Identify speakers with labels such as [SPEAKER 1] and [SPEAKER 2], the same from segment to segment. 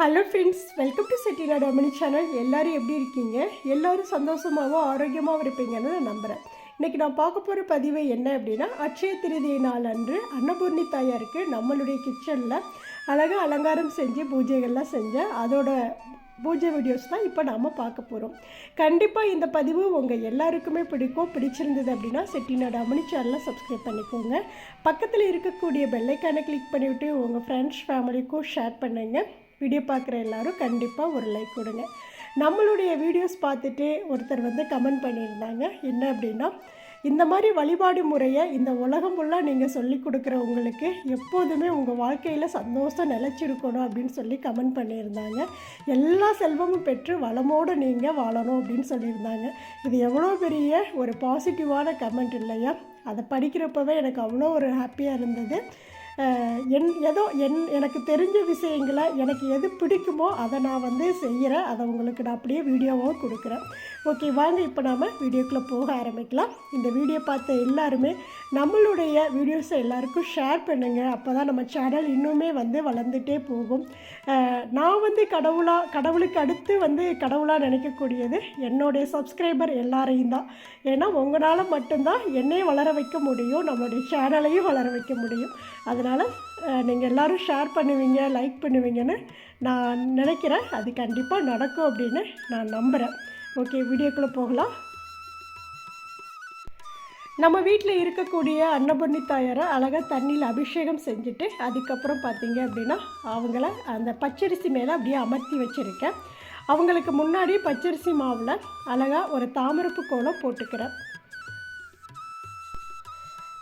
[SPEAKER 1] Hello friends welcome to Chettina Ammani channel எல்லோரும் எப்படி இருக்கீங்க? எல்லோரும் சந்தோஷமாகவும் ஆரோக்கியமாகவும் இருப்பீங்கன்னு நான் நம்புகிறேன் இன்றைக்கி நான் பார்க்க போகிற பதிவு என்ன அப்படின்னா அட்சய திருதியை நாள் அன்று அன்னபூர்ணி தாயாருக்கு நம்மளுடைய கிச்சனில் அழகாக அலங்காரம் செஞ்சு பூஜைகள்லாம் செஞ்சேன் அதோட பூஜை வீடியோஸ் தான் இப்போ நாம் பார்க்க போகிறோம் கண்டிப்பாக இந்த பதிவு உங்கள் எல்லாருக்குமே பிடிக்கும். பிடிச்சிருந்தது அப்படின்னா செட்டிநாடு அம்மனி சேனலை சப்ஸ்கிரைப் பண்ணிக்கோங்க. பக்கத்தில் இருக்கக்கூடிய பெல்லைக்கானை கிளிக் பண்ணிவிட்டு உங்கள் ஃப்ரெண்ட்ஸ் ஃபேமிலிக்கும் ஷேர் பண்ணுங்கள் வீடியோ பார்க்குற எல்லாரும் கண்டிப்பாக ஒரு லைக் கொடுங்க. நம்மளுடைய வீடியோஸ் பார்த்துட்டு ஒருத்தர் வந்து கமெண்ட் பண்ணியிருந்தாங்க. என்ன அப்படின்னா இந்த மாதிரி வழிபாடு முறையை இந்த உலகம் ஃபுல்லாக நீங்கள் சொல்லி கொடுக்குற உங்களுக்கு எப்போதுமே உங்கள் வாழ்க்கையில் சந்தோஷம் நிலச்சிருக்கணும் அப்படின்னு சொல்லி கமெண்ட் பண்ணியிருந்தாங்க. எல்லா செல்வமும் பெற்று வளமோடு நீங்கள் வாழணும் அப்படின்னு சொல்லியிருந்தாங்க. இது எவ்வளோ பெரிய ஒரு பாசிட்டிவான கமெண்ட் இல்லையா? அதை படிக்கிறப்பவே எனக்கு அவ்வளோ ஒரு ஹாப்பியாக இருந்தது. என் ஏதோ என் எனக்கு தெரிஞ்ச விஷயங்களை எனக்கு எது பிடிக்குமோ அதை நான் வந்து செய்கிறேன். அதை உங்களுக்கு நான் அப்படியே வீடியோவாகவும் கொடுக்குறேன். ஓகே வாங்க இப்போ நாம் வீடியோக்குள்ளே போக ஆரம்பிக்கலாம். இந்த வீடியோ பார்த்த எல்லாருமே நம்மளுடைய வீடியோஸை எல்லாருக்கும் ஷேர் பண்ணுங்கள் அப்போ தான் நம்ம சேனல் இன்னுமே வந்து வளர்ந்துட்டே போகும். நான் வந்து கடவுளாக கடவுளுக்கு அடுத்து வந்து கடவுளாக நினைக்கக்கூடியது என்னுடைய சப்ஸ்கிரைபர் எல்லாரையும் தான். ஏன்னா உங்களால் மட்டும்தான் என்னையும் வளர வைக்க முடியும் நம்மளுடைய சேனலையும் வளர வைக்க முடியும். அதனால் நீங்கள் எல்லோரும் ஷேர் பண்ணுவீங்க லைக் பண்ணுவீங்கன்னு நான் நினைக்கிறேன். அது கண்டிப்பாக நடக்கும் அப்படின்னு நான் நம்புகிறேன் ஓகே வீடியோக்குள்ளே போகலாம். நம்ம வீட்டில் இருக்கக்கூடிய அன்னபூர்ணி தாயாரை அழகாக தண்ணியில் அபிஷேகம் செஞ்சுட்டு அதுக்கப்புறம் பார்த்தீங்க அப்படின்னா அவங்கள அந்த பச்சரிசி மேலே அப்படியே அமர்த்தி வச்சுருக்கேன். அவங்களுக்கு முன்னாடி பச்சரிசி மாவில் அழகாக ஒரு தாமரப்பு கோலம் போட்டுக்கிறேன்.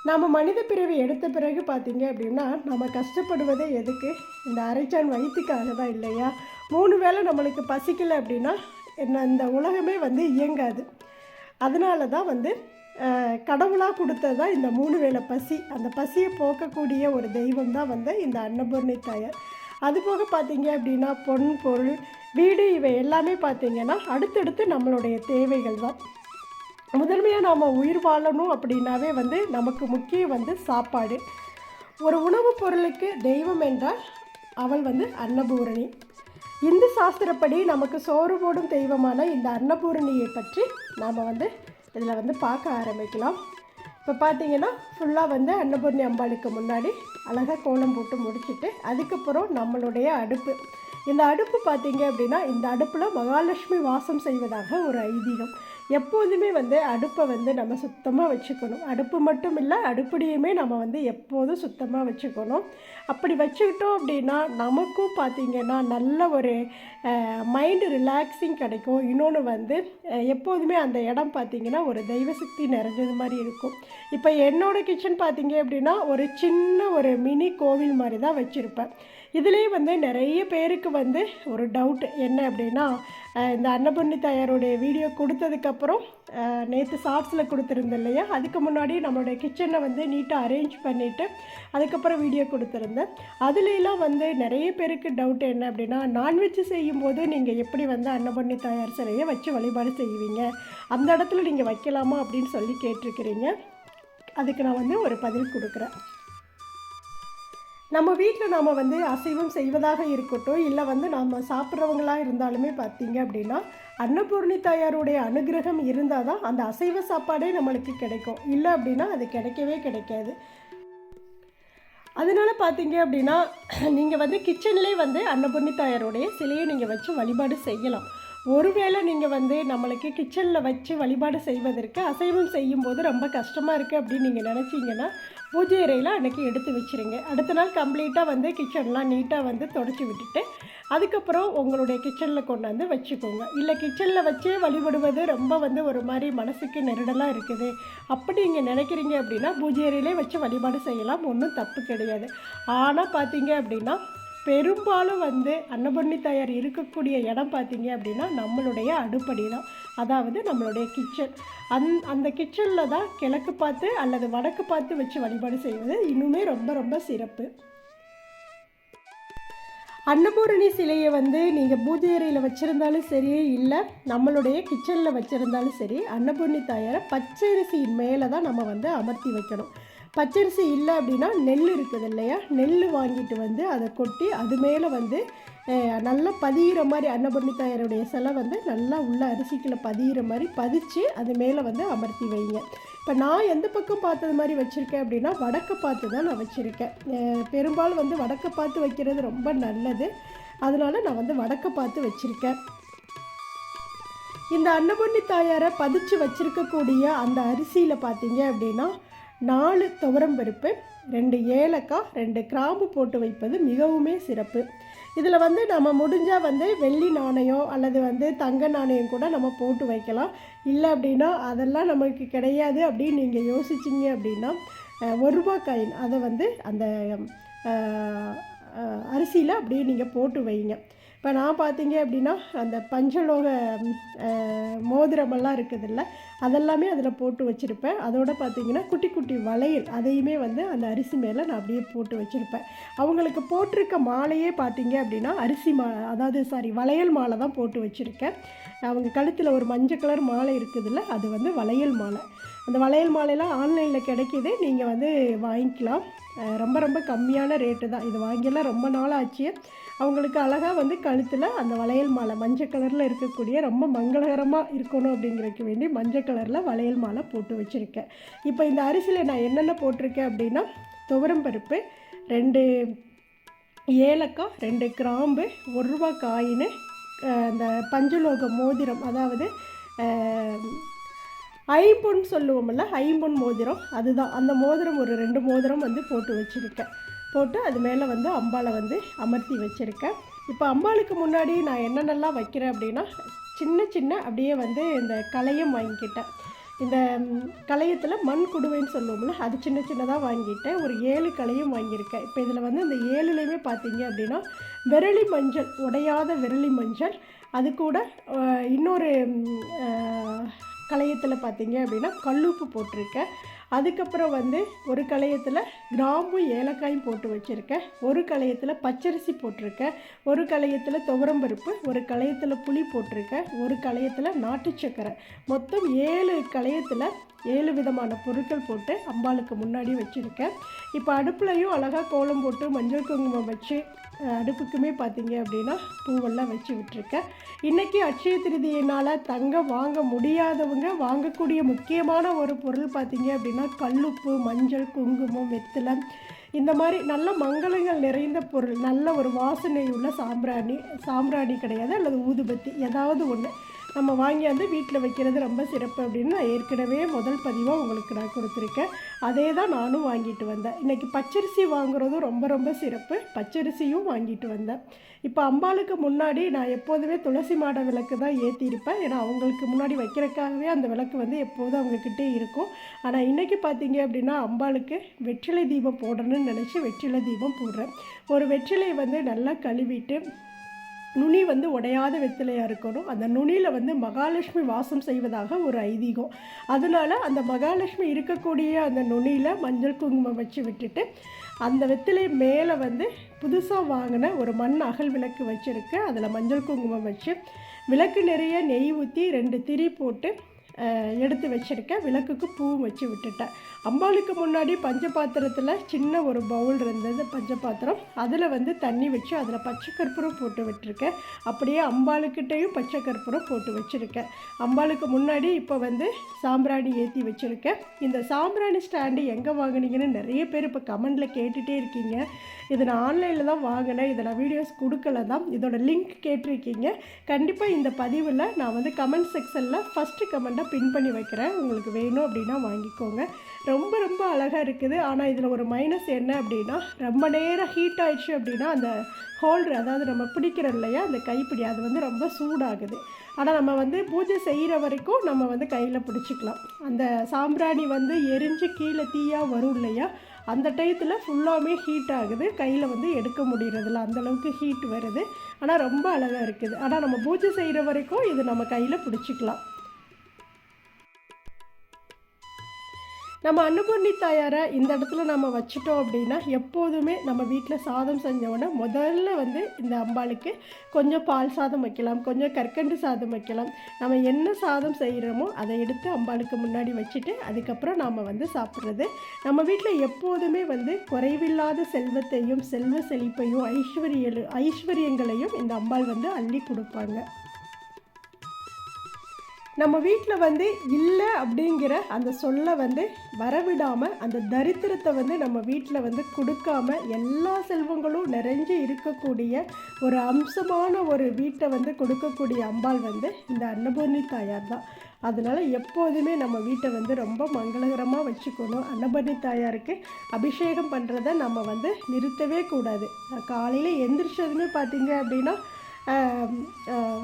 [SPEAKER 1] நம்ம மனித பிறவி எடுத்த பிறகு பார்த்தீங்க அப்படின்னா நம்ம கஷ்டப்படுவதே எதுக்கு? இந்த அரைச்சான் வயிற்றுக்காக தான் இல்லையா? மூணு வேளை நம்மளுக்கு பசிக்கலை அப்படின்னா என்ன இந்த உலகமே வந்து இயங்காது. அதனால தான் வந்து கடவுளாக கொடுத்தது தான் இந்த மூணு வேளை பசி. அந்த பசியை போக்கக்கூடிய ஒரு தெய்வம் தான் வந்து இந்த அன்னபூர்ணி தாயார். அதுபோக பார்த்தீங்க அப்படின்னா பொன் பொருள் வீடு இவை எல்லாமே பார்த்தீங்கன்னா அடுத்தடுத்து நம்மளுடைய தேவைகள் தான். முதன்மையாக நாம் உயிர் வாழணும் அப்படின்னாவே வந்து நமக்கு முக்கியம் வந்து சாப்பாடு. ஒரு உணவுப் பொருளுக்கு தெய்வம் என்றால் அவள் வந்து அன்னபூரணி. இந்து சாஸ்திரப்படி நமக்கு சோறு போடும் தெய்வமான இந்த அன்னபூரணியை பற்றி நாம் வந்து இதில் வந்து பார்க்க ஆரம்பிக்கலாம். இப்போ பார்த்தீங்கன்னா ஃபுல்லாக வந்து அன்னபூர்ணி அம்பாளுக்கு முன்னாடி அழகாக கோலம் போட்டு முடிச்சுட்டு அதுக்கப்புறம் நம்மளுடைய அடுப்பு. இந்த அடுப்பு பார்த்தீங்க அப்படின்னா இந்த அடுப்பில் மகாலட்சுமி வாசம் செய்வதாக ஒரு ஐதீகம். எப்போதுமே வந்து அடுப்பை வந்து நம்ம சுத்தமாக வச்சுக்கணும். அடுப்பு மட்டும் இல்லை அடுப்படியுமே நம்ம வந்து எப்போதும் சுத்தமாக வச்சுக்கணும். அப்படி வச்சுக்கிட்டோம் அப்படின்னா நமக்கும் பார்த்திங்கன்னா நல்ல ஒரு மைண்டு ரிலாக்ஸிங் கிடைக்கும். இன்னொன்று வந்து எப்போதுமே அந்த இடம் பார்த்திங்கன்னா ஒரு தெய்வ சக்தி நிறைஞ்சது மாதிரி இருக்கும். இப்போ என்னோடய கிச்சன் பார்த்திங்க அப்படின்னா ஒரு சின்ன ஒரு மினி கோவில் மாதிரி தான் வச்சுருப்பேன். இதுலேயே வந்து நிறைய பேருக்கு வந்து ஒரு டவுட் என்ன அப்படின்னா இந்த அன்னபொன்னி தாயாருடைய வீடியோ கொடுத்ததுக்கப்புறம் நேற்று ஷார்ட்ஸில் கொடுத்துருந்தேன் இல்லையா? அதுக்கு முன்னாடி நம்மளுடைய கிச்சனை வந்து நீட்டாக அரேஞ்ச் பண்ணிவிட்டு அதுக்கப்புறம் வீடியோ கொடுத்துருந்தேன். அதுலலாம் வந்து நிறைய பேருக்கு டவுட் என்ன அப்படின்னா நான்வெஜ் செய்யும்போது நீங்கள் எப்படி வந்து அன்னபொன்னி தாயார் சிலையை வச்சு வழிபாடு செய்வீங்க? அந்த இடத்துல நீங்கள் வைக்கலாமா அப்படின்னு சொல்லி கேட்டிருக்கிறீங்க. அதுக்கு நான் வந்து ஒரு பதில் கொடுக்குறேன். நம்ம வீட்டில் நாம் வந்து அசைவம் செய்வதாக இருக்கட்டும் இல்லை வந்து நாம் சாப்பிட்றவங்களாக இருந்தாலுமே பார்த்தீங்க அப்படின்னா அன்னபூர்ணி தாயாருடைய அனுகிரகம் இருந்தால் தான் அந்த அசைவ சாப்பாடே நம்மளுக்கு கிடைக்கும். இல்லை அப்படின்னா அது கிடைக்கவே கிடைக்காது. அதனால பார்த்தீங்க அப்படின்னா நீங்கள் வந்து கிச்சன்லேயே வந்து அன்னபூர்ணி தாயாருடைய சிலையை நீங்கள் வச்சு வழிபாடு செய்யலாம். ஒருவேளை நீங்கள் வந்து நம்மளுக்கு கிச்சனில் வச்சு வழிபாடு செய்வதற்கு அசைவம் செய்யும்போது ரொம்ப கஷ்டமாக இருக்குது அப்படின்னு நீங்கள் நினச்சிங்கன்னா பூஜை அறையில் அன்றைக்கி எடுத்து வச்சிருங்க. அடுத்த நாள் கம்ப்ளீட்டாக வந்து கிச்சன்லாம் நீட்டாக வந்து தொடச்சி விட்டுட்டு அதுக்கப்புறம் உங்களுடைய கிச்சனில் கொண்டாந்து வச்சுக்கோங்க. இல்லை கிச்சனில் வச்சே வழிபடுவது ரொம்ப வந்து ஒரு மாதிரி மனசுக்கு நெருடலாக இருக்குது. அப்படி நீங்கள் நினைக்கிறீங்க அப்படின்னா பூஜை அறையிலே வச்சு வழிபாடு செய்யலாம். ஒன்றும் தப்பு கிடையாது. ஆனால் பார்த்தீங்க அப்படின்னா பெரும்பாலும் வந்து அன்னபூர்ணி தாயார் இருக்கக்கூடிய இடம் பார்த்தீங்க அப்படின்னா நம்மளுடைய அடுப்படி தான் அதாவது நம்மளுடைய கிச்சன் அந் அந்த கிச்சனில் தான் கிழக்கு பார்த்து அல்லது வடக்கு பார்த்து வச்சு வழிபாடு செய்வது இன்னுமே ரொம்ப ரொம்ப சிறப்பு. அன்னபூரணி சிலையை வந்து நீங்கள் பூஜை அறையில் வச்சுருந்தாலும் சரி இல்லை நம்மளுடைய கிச்சனில் வச்சுருந்தாலும் சரி அன்னபூரணி தாயாரை பச்சரிசியின் மேலே தான் நம்ம வந்து அமர்த்தி வைக்கணும். பச்சரிசி இல்லை அப்படின்னா நெல் இருக்குது இல்லையா? நெல் வாங்கிட்டு வந்து அதை கொட்டி அது மேலே வந்து நல்லா பதிகிற மாதிரி அன்னபூர்ணி தாயாருடைய சிலை வந்து நல்லா உள்ள அரிசிக்குள்ள பதிகிற மாதிரி பதிச்சு அது மேலே வந்து அமர்த்தி வைங்க. இப்போ நான் எந்த பக்கம் பார்த்தது மாதிரி வச்சுருக்கேன் அப்படின்னா வடக்க பார்த்து தான் நான் வச்சுருக்கேன். பெரும்பாலும் வந்து வடக்க பார்த்து வைக்கிறது ரொம்ப நல்லது. அதனால் நான் வந்து வடக்க பார்த்து வச்சுருக்கேன். இந்த அன்னபூர்ணி தாயாரை பதிச்சு வச்சுருக்கக்கூடிய அந்த அரிசியில் பார்த்தீங்க அப்படின்னா நாலு துவரம் பருப்பு ரெண்டு ஏலக்காய் ரெண்டு கிராம்பு போட்டு வைப்பது மிகவுமே சிறப்பு. இதில் வந்து நம்ம முடிஞ்சால் வந்து வெள்ளி நாணயம் அல்லது வந்து தங்க நாணயம் கூட நம்ம போட்டு வைக்கலாம். இல்லை அப்படின்னா அதெல்லாம் நமக்கு கிடையாது அப்படின்னு நீங்கள் யோசிச்சிங்க அப்படின்னா ஒரு ரூபா காயின் அதை வந்து அந்த அரிசியில் அப்படியே நீங்கள் போட்டு வைங்க. இப்போ நான் பார்த்தீங்க அப்படின்னா அந்த பஞ்சலோக மோதிரமெல்லாம் இருக்குதுல்ல அதெல்லாமே அதில் போட்டு வச்சுருப்பேன். அதோட பார்த்திங்கன்னா குட்டி குட்டி வளையல் அதையுமே வந்து அந்த அரிசி மேலே நான் அப்படியே போட்டு வச்சுருப்பேன். அவங்களுக்கு போட்டிருக்க மாலையே பார்த்திங்க அப்படின்னா அரிசி மா அதாவது சாரி வளையல் மாலை தான் போட்டு வச்சுருக்கேன். அவங்க கழுத்தில் ஒரு மஞ்சள் கலர் மாலை இருக்குதுல்ல அது வந்து வளையல் மாலை. அந்த வளையல் மாலையெல்லாம் ஆன்லைனில் கிடைக்கிது. நீங்கள் வந்து வாங்கிக்கலாம். ரொம்ப ரொம்ப கம்மியான ரேட்டு தான். இது வாங்கியெல்லாம் ரொம்ப நாள் ஆச்சு அவங்களுக்கு அழகாக வந்து கழுத்தில் அந்த வளையல் மாலை மஞ்சள் கலரில் இருக்கக்கூடிய ரொம்ப மங்களகரமாக இருக்கணும் அப்படிங்கிறதுக்கு வேண்டி மஞ்சள் கலரில் வளையல் மாலை போட்டு வச்சுருக்கேன். இப்போ இந்த அரிசியில் நான் என்னென்ன போட்டிருக்கேன் அப்படின்னா துவரம் பருப்பு ரெண்டு ஏலக்காய் ரெண்டு கிராம்பு ஒரு ரூபா காயின் அந்த பஞ்சலோக மோதிரம் அதாவது ஐம்பொன் சொல்லுவோம்ல ஐம்பொன் மோதிரம் அதுதான். அந்த மோதிரம் ஒரு ரெண்டு மோதிரம் வந்து போட்டு வச்சுருக்கேன். போட்டு அது மேலே வந்து அம்பாளை வந்து அமர்த்தி வச்சுருக்கேன். இப்போ அம்பாளுக்கு முன்னாடி நான் என்னென்னலாம் வைக்கிறேன் அப்படின்னா சின்ன சின்ன அப்படியே வந்து இந்த கலையம் வாங்கிக்கிட்டேன். இந்த கலையத்தில் களையத்தில் மண் குடுவைன்னு சொல்லுவோம்ல அது சின்ன சின்னதாக வாங்கிட்டேன். ஒரு ஏழு களையும் வாங்கியிருக்கேன். இப்போ இதில் வந்து இந்த ஏழுலேயுமே பார்த்தீங்க அப்படின்னா விரலி மஞ்சள் உடையாத விரலி மஞ்சள் அது கூட இன்னொரு கலையத்தில் களையத்தில் பார்த்தீங்க அப்படின்னா கல்லுப்பு போட்டிருக்கேன். அதுக்கப்புறம் வந்து ஒரு களையத்தில் கிராம்பும் ஏலக்காயும் போட்டு வச்சுருக்கேன். ஒரு களையத்தில் பச்சரிசி போட்டிருக்கேன். ஒரு களையத்தில் துவரம்பருப்பு ஒரு களையத்தில் புளி போட்டிருக்கேன். ஒரு களையத்தில் நாட்டு சக்கரை. மொத்தம் ஏழு களையத்தில் ஏழு விதமான பொருட்கள் போட்டு அம்பாளுக்கு முன்னாடி வச்சுருக்கேன். இப்போ அடுப்புலையும் அழகாக கோலம் போட்டு மஞ்சள் குங்குமம் வச்சு அடுப்புக்குமே பார்த்தீங்க அப்படின்னா பூவெல்லாம் வச்சு விட்டுருக்கேன். இன்றைக்கி அட்சய திருதியினால் தங்கம் வாங்க முடியாதவங்க வாங்கக்கூடிய முக்கியமான ஒரு பொருள் பார்த்தீங்க அப்படின்னா கல்லுப்பு மஞ்சள் குங்குமம் வெத்தலை இந்த மாதிரி நல்ல மங்களங்கள் நிறைந்த பொருள் நல்ல ஒரு வாசனை உள்ள சாம்பிராணி சாம்பிராணி கிடையாது அல்லது ஊதுபத்தி ஏதாவது ஒன்று நம்ம வாங்கியாந்து வீட்டில் வைக்கிறது ரொம்ப சிறப்பு அப்படின்னு நான் ஏற்கனவே முதல் பதிவாக உங்களுக்கு நான் கொடுத்துருக்கேன். அதே தான் நானும் வாங்கிட்டு வந்தேன். இன்றைக்கி பச்சரிசி வாங்குறதும் ரொம்ப ரொம்ப சிறப்பு. பச்சரிசியும் வாங்கிட்டு வந்தேன். இப்போ அம்பாளுக்கு முன்னாடி நான் எப்போதுமே துளசி மாட விளக்கு தான் ஏற்றிருப்பேன் ஏன்னா அவங்களுக்கு முன்னாடி வைக்கிறதுக்காகவே அந்த விளக்கு வந்து எப்போதும் அவங்கக்கிட்டே இருக்கும். ஆனால் இன்றைக்கி பார்த்தீங்க அப்படின்னா அம்பாளுக்கு வெற்றிலை தீபம் போடணும்னு நினச்சி வெற்றிலை தீபம் போடுறேன். ஒரு வெற்றிலை வந்து நல்லா கழுவிட்டு நுனி வந்து உடையாத வெத்திலையாக இருக்கணும். அந்த நுனியில் வந்து மகாலட்சுமி வாசம் செய்வதாக ஒரு ஐதீகம். அதனால் அந்த மகாலட்சுமி இருக்கக்கூடிய அந்த நுனியில் மஞ்சள் குங்குமம் வச்சு விட்டுட்டு அந்த வெத்திலை மேலே வந்து புதுசாக வாங்கின ஒரு மண் அகல் விளக்கு வச்சுருக்கு. அதில் மஞ்சள் குங்குமம் வச்சு விளக்கு நிறைய நெய் ஊற்றி ரெண்டு திரி போட்டு எடுத்து வச்சுருக்கேன். விளக்குக்கு பூ வச்சு விட்டுட்டேன். அம்பாளுக்கு முன்னாடி பஞ்ச பாத்திரத்தில் சின்ன ஒரு பவுல் இருந்தது பஞ்ச பாத்திரம் அதில் வந்து தண்ணி வச்சு அதில் பச்சை கற்பூரம் போட்டு விட்டுருக்கேன். அப்படியே அம்பாளுக்கிட்டேயும் பச்சை கற்பூரம் போட்டு வச்சுருக்கேன். அம்பாளுக்கு முன்னாடி இப்போ வந்து சாம்பிராணி ஏற்றி வச்சுருக்கேன். இந்த சாம்பிராணி ஸ்டாண்டு எங்கே வாங்குனீங்கன்னு நிறைய பேர் இப்போ கமெண்டில் கேட்டுகிட்டே இருக்கீங்க. இது நான் ஆன்லைனில் தான் வாங்கினேன். இதில் வீடியோஸ் கொடுக்கல தான். இதோட லிங்க் கேட்டிருக்கீங்க. கண்டிப்பாக இந்த பதிவில் நான் வந்து கமெண்ட் செக்ஷனில் ஃபஸ்ட்டு கமெண்ட்டாக பின் பண்ணி வைக்கிறேன். உங்களுக்கு வேணும் அப்படின்னா வாங்கிக்கோங்க. ரொம்ப ரொம்ப அழகாக இருக்குது. ஆனால் இதில் ஒரு மைனஸ் என்ன அப்படின்னா ரொம்ப நேரம் ஹீட் ஆயிடுச்சு அப்படின்னா அந்த ஹோல்டர் அதாவது நம்ம பிடிக்கிறோம் இல்லையா அந்த கைப்பிடி அது வந்து ரொம்ப சூடாகுது. ஆனால் நம்ம வந்து பூஜை செய்கிற வரைக்கும் நம்ம வந்து கையில் பிடிச்சிக்கலாம். அந்த சாம்பிராணி வந்து எரிஞ்சு கீழே தீயாக வரும் இல்லையா அந்த டயத்தில் ஃபுல்லாகவே ஹீட் ஆகுது. கையில் வந்து எடுக்க முடியறதில்ல அந்தளவுக்கு ஹீட் வருது. ஆனால் ரொம்ப அழகாக இருக்குது. ஆனால் நம்ம பூஜை செய்கிற வரைக்கும் இது நம்ம கையில் பிடிச்சிக்கலாம். நம்ம அன்னபூர்ணி தாயாரை இந்த இடத்துல நம்ம வச்சுட்டோம் அப்படின்னா எப்போதுமே நம்ம வீட்டில் சாதம் செஞ்சோடனே முதல்ல வந்து இந்த அம்பாளுக்கு கொஞ்சம் பால் சாதம் வைக்கலாம் கொஞ்சம் கற்கண்டு சாதம் வைக்கலாம். நம்ம என்ன சாதம் செய்கிறோமோ அதை எடுத்து அம்பாளுக்கு முன்னாடி வச்சுட்டு அதுக்கப்புறம் நாம் வந்து சாப்பிட்றது. நம்ம வீட்டில் எப்போதுமே வந்து குறைவில்லாத செல்வத்தையும் செல்வ செழிப்பையும் ஐஸ்வர்ய ஐஸ்வர்யங்களையும் இந்த அம்பாள் வந்து அள்ளி கொடுப்பாங்க. நம்ம வீட்டில் வந்து இல்லை அப்படிங்கிற அந்த சொல்லை வந்து வரவிடாமல் அந்த தரித்திரத்தை வந்து நம்ம வீட்டில் வந்து கொடுக்காம எல்லா செல்வங்களும் நிறைஞ்சு இருக்கக்கூடிய ஒரு அம்சமான ஒரு வீட்டை வந்து கொடுக்கக்கூடிய அம்பாள் வந்து இந்த அன்னபூர்ணி தாயார் தான். அதனால் எப்போதுமே நம்ம வீட்டை வந்து ரொம்ப மங்களகரமாக வச்சுக்கணும். அன்னபூர்ணி தாயாருக்கு அபிஷேகம் பண்ணுறத நம்ம வந்து நிறுத்தவே கூடாது. காலையில் எந்திரிச்சதுமே பார்த்திங்க அப்படின்னா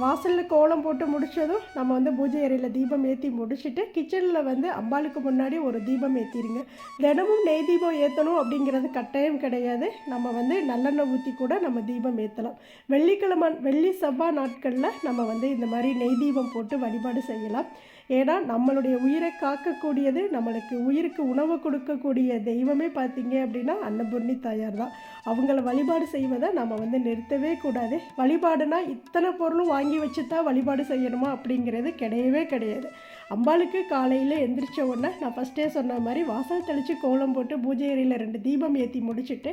[SPEAKER 1] வாசலில் கோலம் போட்டு முடித்ததும் நம்ம வந்து பூஜை அறையில் தீபம் ஏற்றி முடிச்சுட்டு கிச்சனில் வந்து அம்பாளுக்கு முன்னாடி ஒரு தீபம் ஏற்றிடுங்க தினமும் நெய் தீபம் ஏற்றணும் அப்படிங்கிறது கட்டாயம் கிடையாது. நம்ம வந்து நல்லெண்ணெய் ஊற்றி கூட நம்ம தீபம் ஏற்றலாம் வெள்ளிக்கிழமை வெள்ளி செவ்வாய் நாட்களில் நம்ம வந்து இந்த மாதிரி நெய் தீபம் போட்டு வழிபாடு செய்யலாம். ஏன்னா நம்மளுடைய உயிரை காக்கக்கூடியது நம்மளுக்கு உயிருக்கு உணவு கொடுக்கக்கூடிய தெய்வமே பார்த்தீங்க அப்படின்னா அன்னபூர்ணி தாயார் தான். அவங்கள வழிபாடு செய்வதை நம்ம வந்து நிறுத்தவே கூடாது. வழிபாடுனா இத்தனை பொருளும் வாங்கி வச்சு தான் வழிபாடு செய்யணுமா அப்படிங்கிறது கிடையவே கிடையாது. அம்பாளுக்கு காலையில் எந்திரிச்ச உடனே நான் ஃபஸ்ட்டே சொன்ன மாதிரி வாசல் தெளித்து கோலம் போட்டு பூஜை அறையில் ரெண்டு தீபம் ஏற்றி முடிச்சுட்டு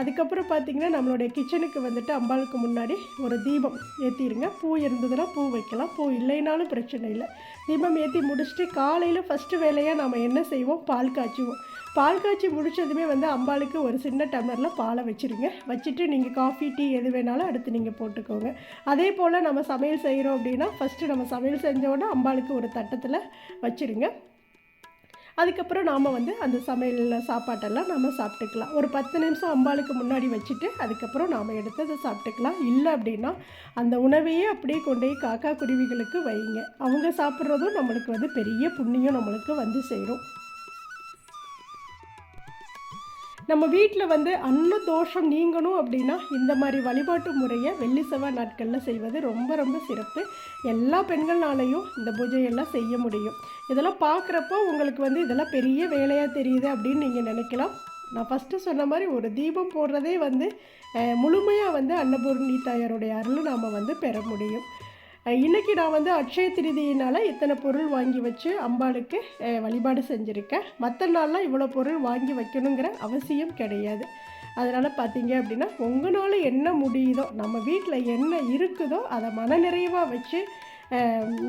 [SPEAKER 1] அதுக்கப்புறம் பார்த்திங்கன்னா நம்மளுடைய கிச்சனுக்கு வந்துட்டு அம்பாளுக்கு முன்னாடி ஒரு தீபம் ஏற்றிடுங்க பூ இருந்ததுன்னா பூ வைக்கலாம். பூ இல்லைனாலும் பிரச்சனை இல்லை. தீபம் ஏற்றி முடிச்சுட்டு காலையில் ஃபஸ்ட்டு வேலையாக நாம் என்ன செய்வோம்? பால் காய்ச்சுவோம். பால் காய்ச்சி முடித்ததுமே வந்து அம்பாளுக்கு ஒரு சின்ன டம்ளரில் பாலை வச்சுருங்க. வச்சுட்டு நீங்கள் காஃபி டீ எது வேணாலும் அடுத்து நீங்கள் போட்டுக்கோங்க. அதே போல் நம்ம சமையல் செய்கிறோம் அப்படின்னா ஃபஸ்ட்டு நம்ம சமையல் செஞ்சோடனே அம்பாளுக்கு ஒரு தட்டத்தில் வச்சுருங்க. அதுக்கப்புறம் நாம் வந்து அந்த சமையலில் சாப்பாட்டெல்லாம் நம்ம சாப்பிட்டுக்கலாம். ஒரு பத்து நிமிஷம் அம்பாளுக்கு முன்னாடி வச்சுட்டு அதுக்கப்புறம் நாம் எடுத்து அதை சாப்பிட்டுக்கலாம். இல்லை அப்படின்னா அந்த உணவையே அப்படியே கொண்டு போய் காக்கா குருவிகளுக்கு வைங்க. அவங்க சாப்பிட்றதும் நம்மளுக்கு வந்து பெரிய புண்ணியம் நம்மளுக்கு வந்து சேரும். நம்ம வீட்டில் வந்து அன்ன தோஷம் நீங்கணும் அப்படின்னா இந்த மாதிரி வழிபாட்டு முறையை வெள்ளி செவ்வாய் நாட்களில் செய்வது ரொம்ப ரொம்ப சிறப்பு. எல்லா பெண்கள்னாலையும் இந்த பூஜையெல்லாம் செய்ய முடியும். இதெல்லாம் பார்க்குறப்போ உங்களுக்கு வந்து இதெல்லாம் பெரிய வேலையாக தெரியுது அப்படின்னு நீங்கள் நினைக்கலாம். நான் ஃபஸ்ட்டு சொன்ன மாதிரி ஒரு தீபம் போடுறதே வந்து முழுமையாக வந்து அன்னபூர்ணி தாயாருடைய அருள் நாம் வந்து பெற முடியும். இன்றைக்கி நான் வந்து அக்ஷய திருதியினால் இத்தனை பொருள் வாங்கி வச்சு அம்பாளுக்கு வழிபாடு செஞ்சுருக்கேன். மற்ற நாளெலாம் இவ்வளோ பொருள் வாங்கி வைக்கணுங்கிற அவசியம் கிடையாது. அதனால் பார்த்தீங்க அப்படின்னா உங்களால் என்ன முடியுதோ நம்ம வீட்டில் என்ன இருக்குதோ அதை மனநிறைவாக வச்சு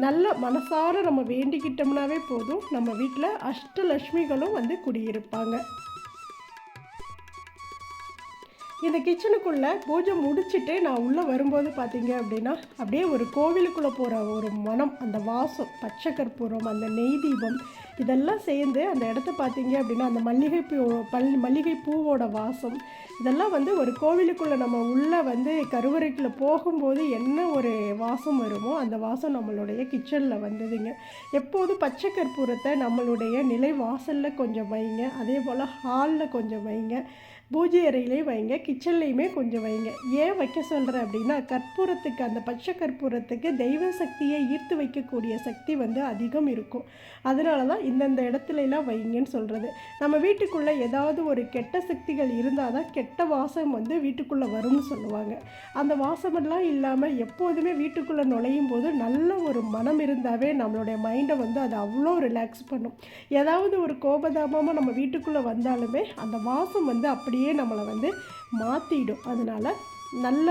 [SPEAKER 1] நல்ல மனசார நம்ம வேண்டிக்கிட்டோம்னாவே போதும். நம்ம வீட்டில் அஷ்டலக்ஷ்மிகளும் வந்து குடியிருப்பாங்க. இந்த கிச்சனுக்குள்ளே பூஜை முடிச்சுட்டு நான் உள்ளே வரும்போது பார்த்தீங்க அப்படின்னா அப்படியே ஒரு கோவிலுக்குள்ளே போகிற ஒரு மனம் அந்த வாசம் பச்சை கற்பூரம் அந்த நெய் தீபம் இதெல்லாம் சேர்ந்து அந்த இடத்த பார்த்தீங்க அப்படின்னா அந்த மல்லிகை பூ பல் மல்லிகை பூவோட வாசம் இதெல்லாம் வந்து ஒரு கோவிலுக்குள்ளே நம்ம உள்ளே வந்து கருவறைக்குள்ளே போகும்போது என்ன ஒரு வாசம் வருமோ அந்த வாசம் நம்மளுடைய கிச்சனில் வந்ததுங்க. எப்போதும் பச்சை கற்பூரத்தை நம்மளுடைய நிலை வாசலில் கொஞ்சம் வைங்க அதே போல் ஹாலில் கொஞ்சம் வைங்க. பூஜை அறையிலையும் வைங்க கிச்சன்லேயுமே கொஞ்சம் வைங்க. ஏன் வைக்க சொல்கிறேன் அப்படின்னா கற்பூரத்துக்கு அந்த பச்சை கற்பூரத்துக்கு தெய்வ சக்தியை ஈர்த்து வைக்கக்கூடிய சக்தி வந்து அதிகம் இருக்கும். அதனால தான் இந்தந்த இடத்துலலாம் வைங்கன்னு சொல்கிறது நம்ம வீட்டுக்குள்ளே ஏதாவது ஒரு கெட்ட சக்திகள் இருந்தால் தான் கெட்ட வாசம் வந்து வீட்டுக்குள்ளே வரும்னு சொல்லுவாங்க. அந்த வாசமெல்லாம் இல்லாமல் எப்போதுமே வீட்டுக்குள்ளே நுழையும் போது நல்ல ஒரு மனம் இருந்தாவே நம்மளுடைய மைண்டை வந்து அது அவ்வளோ ரிலாக்ஸ் பண்ணும். ஏதாவது ஒரு கோபதாபமாக நம்ம வீட்டுக்குள்ளே வந்தாலுமே அந்த வாசம் வந்து அப்படியே அப்படியே நம்மளை வந்து மாற்றிடும் அதனால் நல்ல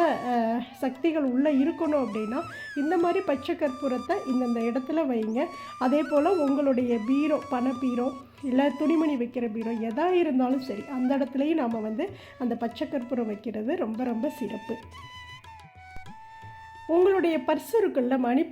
[SPEAKER 1] சக்திகள் உள்ளே இருக்கணும் அப்படின்னா இந்த மாதிரி பச்சை கற்பூரத்தை இந்தந்த இடத்துல வைங்க. அதே போல் உங்களுடைய பீரோ பண இல்லை துணிமணி வைக்கிற பீரோ எதாக இருந்தாலும் சரி அந்த இடத்துலையும் நாம் வந்து அந்த பச்சை கற்பூரம் வைக்கிறது ரொம்ப ரொம்ப சிறப்பு. உங்களுடைய பர்ஸ் இருக்குல்ல மணி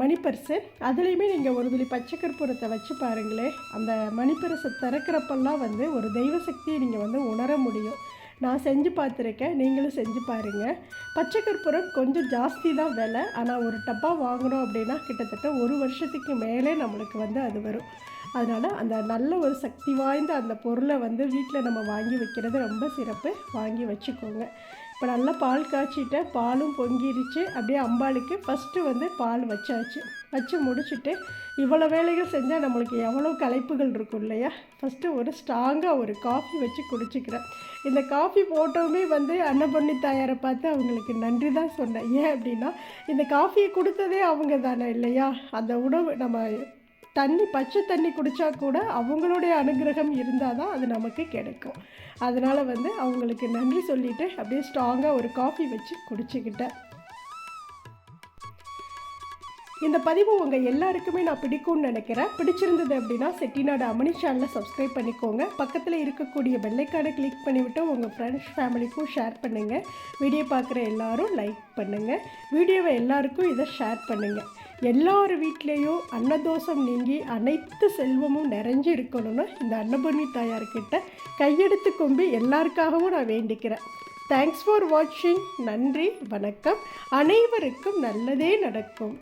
[SPEAKER 1] மணி பர்ஸு அதுலேயுமே நீங்கள் ஒரு துளி பச்சை கற்பூரத்தை வச்சு பாருங்களேன் அந்த மணி பர்ஸை திறக்கிறப்பெல்லாம் வந்து ஒரு தெய்வ சக்தியை நீங்கள் வந்து உணர முடியும். நான் செஞ்சு பார்த்துருக்கேன் நீங்களும் செஞ்சு பாருங்கள் பச்சை கற்பூரம் கொஞ்சம் ஜாஸ்தி தான் விலை ஆனால் ஒரு டப்பா வாங்கினோம் அப்படின்னா கிட்டத்தட்ட ஒரு வருஷத்துக்கு மேலே நம்மளுக்கு வந்து அது வரும். அதனால் அந்த நல்ல ஒரு சக்தி வாய்ந்த அந்த பொருளை வந்து வீட்டில் நம்ம வாங்கி வைக்கிறது ரொம்ப சிறப்பு. வாங்கி வச்சுக்கோங்க. இப்போ நல்லா பால் காய்ச்சிட்டேன் பாலும் பொங்கிருச்சு. அப்படியே அம்பாளுக்கு ஃபஸ்ட்டு வந்து பால் வச்சாச்சு. வச்சு முடிச்சுட்டு இவ்வளோ வேலைகள் செஞ்சால் நம்மளுக்கு எவ்வளோ களைப்புகள் இருக்கும் இல்லையா? ஃபஸ்ட்டு ஒரு ஸ்ட்ராங்காக ஒரு காஃபி வச்சு குடிச்சிக்கிறேன். இந்த காஃபி போட்டோமே வந்து அன்னபொன்னி தாயாரை பார்த்து அவங்களுக்கு நன்றி தான் சொன்னேன். ஏன் அப்படின்னா இந்த காஃபியை கொடுத்ததே அவங்க தானே இல்லையா? அந்த உணவு நம்ம தண்ணி பச்சை தண்ணி குடித்தா கூட அவங்களுடைய அனுகிரகம் இருந்தால் தான் அது நமக்கு கிடைக்கும். அதனால் வந்து அவங்களுக்கு நன்றி சொல்லிவிட்டு அப்படியே ஸ்ட்ராங்காக ஒரு காஃபி வச்சு குடிச்சிக்கிட்டேன். இந்த பதிவு உங்கள் எல்லாருக்குமே நான் பிடிக்கும்னு நினைக்கிறேன். பிடிச்சிருந்தது அப்படின்னா செட்டிநாடு அமனி சேனலை சப்ஸ்கிரைப் பண்ணிக்கோங்க. பக்கத்தில் இருக்கக்கூடிய பெல்லைக்கானை கிளிக் பண்ணிவிட்டு உங்கள் ஃப்ரெண்ட்ஸ் ஃபேமிலிக்கும் ஷேர் பண்ணுங்கள் வீடியோ பார்க்குற எல்லாரும் லைக் பண்ணுங்கள் வீடியோவை எல்லாருக்கும் இதை ஷேர் பண்ணுங்கள் எல்லார் வீட்லேயும் அன்னதோஷம் நீங்கி அனைத்து செல்வமும் நிறைஞ்சு இருக்கணும்னு இந்த அன்னபூர்ணி தாயார்கிட்ட கையெடுத்து கொம்பி எல்லாருக்காகவும் நான் வேண்டிக்கிறேன். தேங்க்ஸ் ஃபார் வாட்சிங் நன்றி வணக்கம். அனைவருக்கும் நல்லதே நடக்கும்.